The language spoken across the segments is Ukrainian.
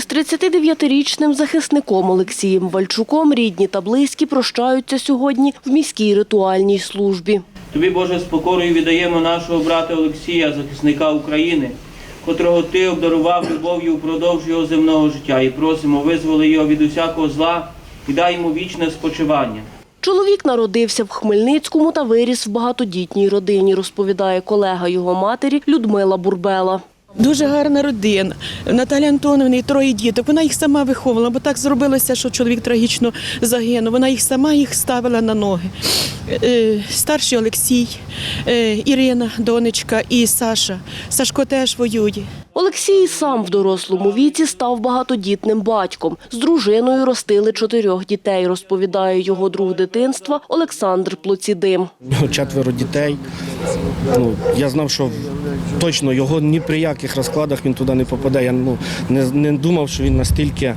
Із 39-річним захисником Олексієм Вальчуком рідні та близькі прощаються сьогодні в міській ритуальній службі. Тобі, Боже, з покорою віддаємо нашого брата Олексія, захисника України, котрого ти обдарував любов'ю впродовж його земного життя, і просимо, визволи його від усякого зла і дай йому вічне спочивання. Чоловік народився в Хмельницькому та виріс в багатодітній родині, розповідає колега його матері Людмила Бурбела. Дуже гарна родина. Наталя Антоновна і троє діток. Вона їх сама виховувала, бо так зробилося, що чоловік трагічно загинув. Вона їх сама їх ставила на ноги. Е, Старший Олексій, е, Ірина, донечка і Саша. Сашко теж воює. Olексій сам в дорослому віці став багатодітним батьком. З дружиною ростили чотирьох дітей, розповідає його друг дитинства Олександр Плоцідим. Четверо дітей. Ну, я знав, що точно його ні при яких розкладах він туди не попаде. Я ну, не, не думав, що він настільки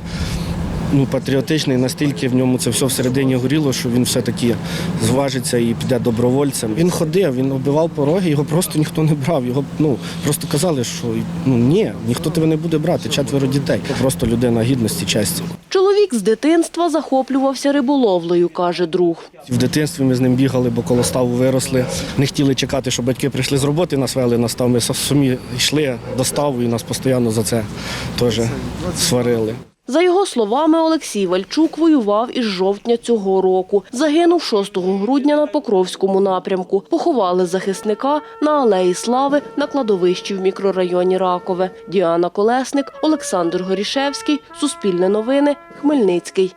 ну, патріотичний, настільки в ньому це все всередині горіло, що він все-таки зважиться і піде добровольцем. Він ходив, він оббивав пороги, його просто ніхто не брав. Його ну, просто казали, що ну, ні, ніхто тебе не буде брати, четверо дітей. Просто людина гідності, честі. Чоловік з дитинства захоплювався риболовлею, каже друг. В дитинстві ми з ним бігали, бо коло ставу виросли. Не хотіли чекати, щоб батьки прийшли з роботи, нас вели на став. Ми самі йшли до ставу і нас постійно за це теж сварили. За його словами, Олексій Вальчук воював із жовтня цього року. Загинув 6 грудня на Покровському напрямку. Поховали захисника на Алеї Слави на кладовищі в мікрорайоні Ракове. Діана Колесник, Олександр Горішевський, Суспільне новини, Хмельницький.